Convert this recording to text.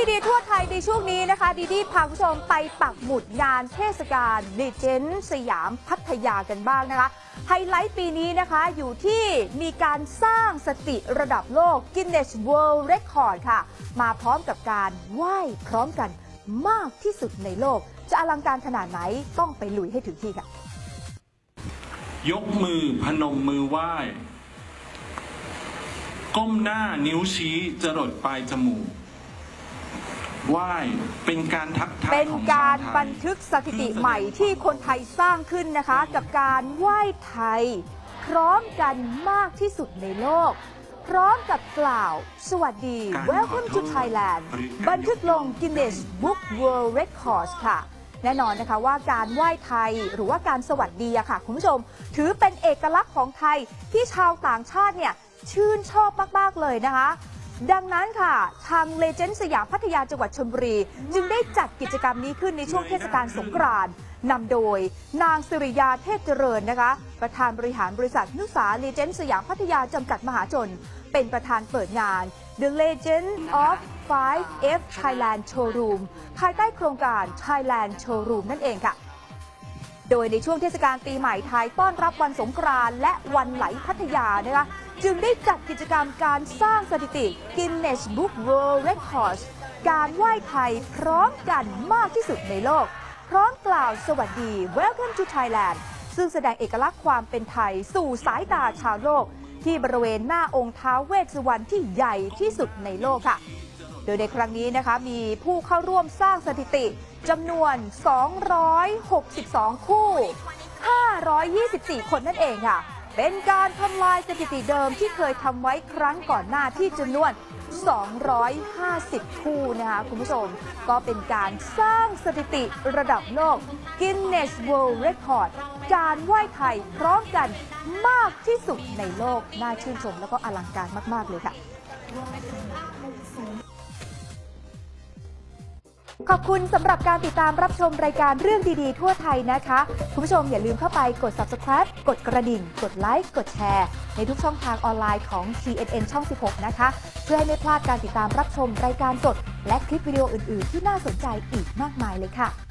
ดีๆทั่วไทยในช่วงนี้นะคะ ดีดีพาคุณผู้ชมไปปักหมุดงานเทศกาลดีเจนสยามพัทยากันบ้างนะคะ ไฮไลท์ปีนี้นะคะอยู่ที่มีการสร้างสติระดับโลก Guinness World Record ค่ะ มาพร้อมกับการไหว้พร้อมกันมากที่สุดในโลก จะอลังการขนาดไหนต้องไปลุยให้ถึงที่ค่ะ ยกมือพนมมือไหว้ ก้มหน้านิ้วชี้จรดปลายจมูก ไหว้เป็นการทักทายเป็นของการชวไทยบันทึกสถิติใหม่ที่คนไทยสร้างขึ้นนะคะ กับการไหว้ไทย พร้อมกันมากที่สุดในโลก พร้อมกับกล่าว สวัสดีการ Welcome ขอ to โทษ Thailand หรือการบันทึกลง Guinness Book World Records ค่ะ แน่นอนนะคะว่าการไหว้ไทยหรือว่าการสวัสดีอะค่ะ คุณผู้ชม ถือเป็นเอกลักษณ์ของไทยที่ชาวต่างชาติเนี่ยชื่นชอบมาก ๆ เลยนะคะ ดังนั้นค่ะ ทางเลเจนด์สยามพัทยาจังหวัดชลบุรี จึงได้จัดกิจกรรมนี้ขึ้นในช่วงเทศกาลสงกรานต์นำโดย นางสิริยาเทพเจริญนะคะ ประธานบริหารบริษัทนุสาเลเจนด์สยามพัทยาจำกัดมหาชน เป็นประธานเปิดงาน The Legend of 5F Thailand Showroom ภายใต้โครงการ Thailand Showroom นั่นเองค่ะ โดยในช่วงเทศกาลปีใหม่ไทยต้อนรับวันสงกรานต์และวันไหลพัทยานะคะ จึงได้จัดกิจกรรมการสร้างสถิติ Guinness Book World Records การไหว้ไทยพร้อมกันมากที่สุดในโลก พร้อมกล่าวสวัสดี Welcome to Thailand ซึ่งแสดงเอกลักษณ์ความเป็นไทยสู่สายตาชาวโลก ที่บริเวณหน้าองค์ท้าเวสสุวรรณที่ใหญ่ที่สุดในโลกค่ะ โดยในครั้งนี้นะคะมีผู้เข้าร่วมสร้างสถิติจำนวน 262 คู่ 524 คนนั่นเองค่ะ เป็นการทำลายสถิติเดิมที่เคยทำไว้ครั้งก่อนหน้าที่จำนวน 250 คู่นะคะคุณผู้ชม ก็เป็นการสร้างสถิติระดับโลก Guinness World Record การไหว้ไทยพร้อมกันมากที่สุดในโลก น่าชื่นชมแล้วก็อลังการมาก ๆ เลยค่ะ ขอบคุณสำหรับการติดตามรับชมรายการเรื่องดีๆ ทั่วไทยนะคะ คุณผู้ชมอย่าลืมเข้าไปกด subscribe กดกระดิ่ง กดไลค์ กดแชร์ ในทุกช่องทางออนไลน์ของ TNN ช่อง 16 นะคะ เพื่อให้ไม่พลาดการติดตามรับชมรายการสด และคลิปวิดีโออื่น ๆ ที่น่าสนใจอีกมากมายเลยค่ะ